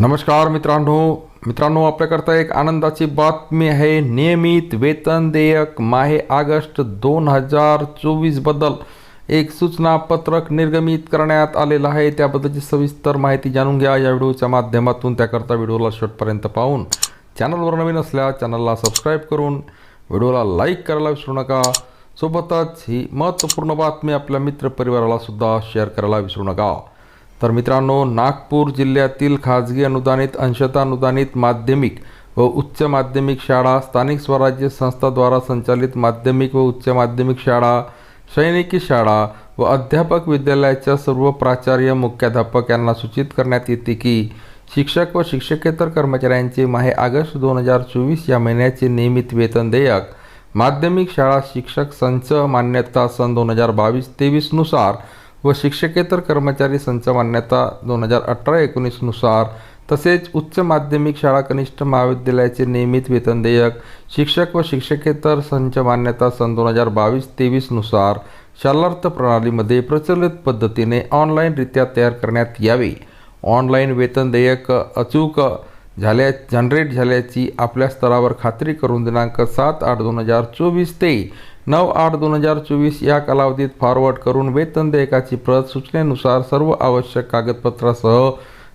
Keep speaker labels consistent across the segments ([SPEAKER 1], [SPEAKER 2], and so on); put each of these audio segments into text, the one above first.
[SPEAKER 1] नमस्कार मित्रांनो. मित्रांनो आपल्याकरता एक आनंदाची बातमी आहे. नियमित वेतन देयक माहे ऑगस्ट दोन हजार चोवीसबद्दल एक सूचना पत्रक निर्गमित करण्यात आलेलं आहे. त्याबद्दलची सविस्तर माहिती जाणून घ्या या व्हिडिओच्या माध्यमातून. त्याकरता व्हिडिओला शेवटपर्यंत पाहून चॅनलवर नवीन असल्या चॅनलला सबस्क्राईब करून व्हिडिओला लाईक करायला विसरू नका. सोबतच ही महत्त्वपूर्ण बातमी आपल्या मित्रपरिवाराला सुद्धा शेअर करायला विसरू नका. तर मित्रांनो नागपूर जिल्ह्यातील खाजगी अनुदानित अंशता अनुदानित माध्यमिक व उच्च माध्यमिक शाळा स्थानिक स्वराज्य संस्थाद्वारा संचालित माध्यमिक व उच्च माध्यमिक शाळा सैनिकी शाळा व अध्यापक विद्यालयाच्या सर्व प्राचार्य मुख्याध्यापक यांना सूचित करण्यात येते की शिक्षक व शिक्षकेतर कर्मचाऱ्यांचे माहे ऑगस्ट दोन हजार चोवीस या महिन्याचे नियमित वेतन देयक माध्यमिक शाळा शिक्षक संच मान्यता सन दोन हजार बावीस तेवीसनुसार व शिक्षकेतर कर्मचारी संच मान्यता दोन हजार अठरा एकोणीसनुसार तसेच उच्च माध्यमिक शाळा कनिष्ठ महाविद्यालयाचे नियमित वेतन देयक शिक्षक व शिक्षकेतर संच मान्यता सन दोन हजार बावीस तेवीसनुसार शालार्थ प्रणालीमध्ये प्रचलित पद्धतीने ऑनलाईनरित्या तयार करण्यात यावे. ऑनलाईन वेतन देयक अचूक झाल्या जनरेट झाल्याची आपल्या स्तरावर खात्री करून दिनांक सात आठ दोन हजार चोवीस ते नऊ आठ दोन हजार चोवीस या कालावधीत फॉरवर्ड करून वेतन देयकाची प्रत सूचनेनुसार सर्व आवश्यक कागदपत्रासह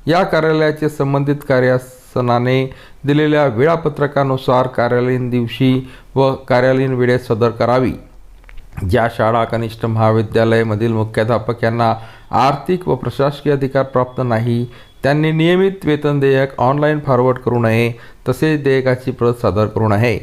[SPEAKER 1] या कार्यालयाचे संबंधित कार्यासनाने दिलेल्या वेळापत्रकानुसार कार्यालयीन दिवशी व कार्यालयीन वेळेत सदर करावी. ज्या शाळा कनिष्ठ महाविद्यालयामधील मुख्याध्यापक यांना आर्थिक व प्रशासकीय अधिकार प्राप्त नाही त्यांनी नियमित वेतन देयक ऑनलाईन फॉरवर्ड करू नये तसेच देयकाची प्रत सादर करू नये.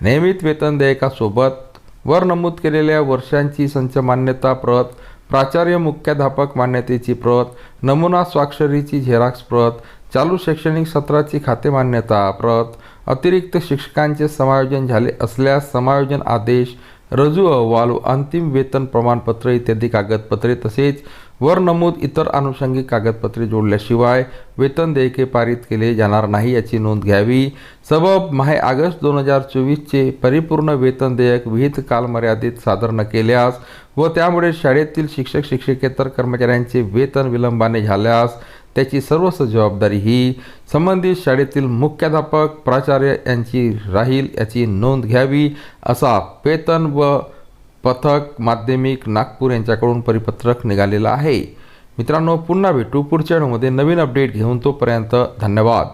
[SPEAKER 1] नियमित वेतन देयकासोबत वर नमूद केलेल्या वर्षांची संच मान्यता प्रत प्राचार्य मुख्याध्यापक मान्यतेची प्रत नमुना स्वाक्षरीची झेरॉक्स प्रत चालू शैक्षणिक सत्राची खाते मान्यता प्रत अतिरिक्त शिक्षकांचे समायोजन झाले असल्यास समायोजन आदेश रजू अहवाल अंतिम वेतन प्रमाणपत्र इत्यादी कागदपत्रे तसेच वर नमूद इतर आनुषंगिक कागदपत्रे जोडल्याशिवाय वेतन देयके पारित केले जाणार नाही याची नोंद घ्यावी. सबब माहे ऑगस्ट दोन हजार चोवीसचे परिपूर्ण वेतन देयक विहित कालमर्यादेत सादर न केल्यास व त्यामुळे शाळेतील शिक्षक शिक्षकेतर कर्मचाऱ्यांचे वेतन विलंबाने झाल्यास त्याची सर्वस्व जबाबदारी ही संबंधित शाळेतील मुख्याध्यापक प्राचार्य यांची राहील याची नोंद घ्यावी असा वेतन व पथक माध्यमिक नागपूर यांच्याकडून परिपत्रक निघालेलं आहे. मित्रांनो पुन्हा भेटू पुढच्या व्हिडिओमध्ये नवीन अपडेट घेऊन तोपर्यंत धन्यवाद.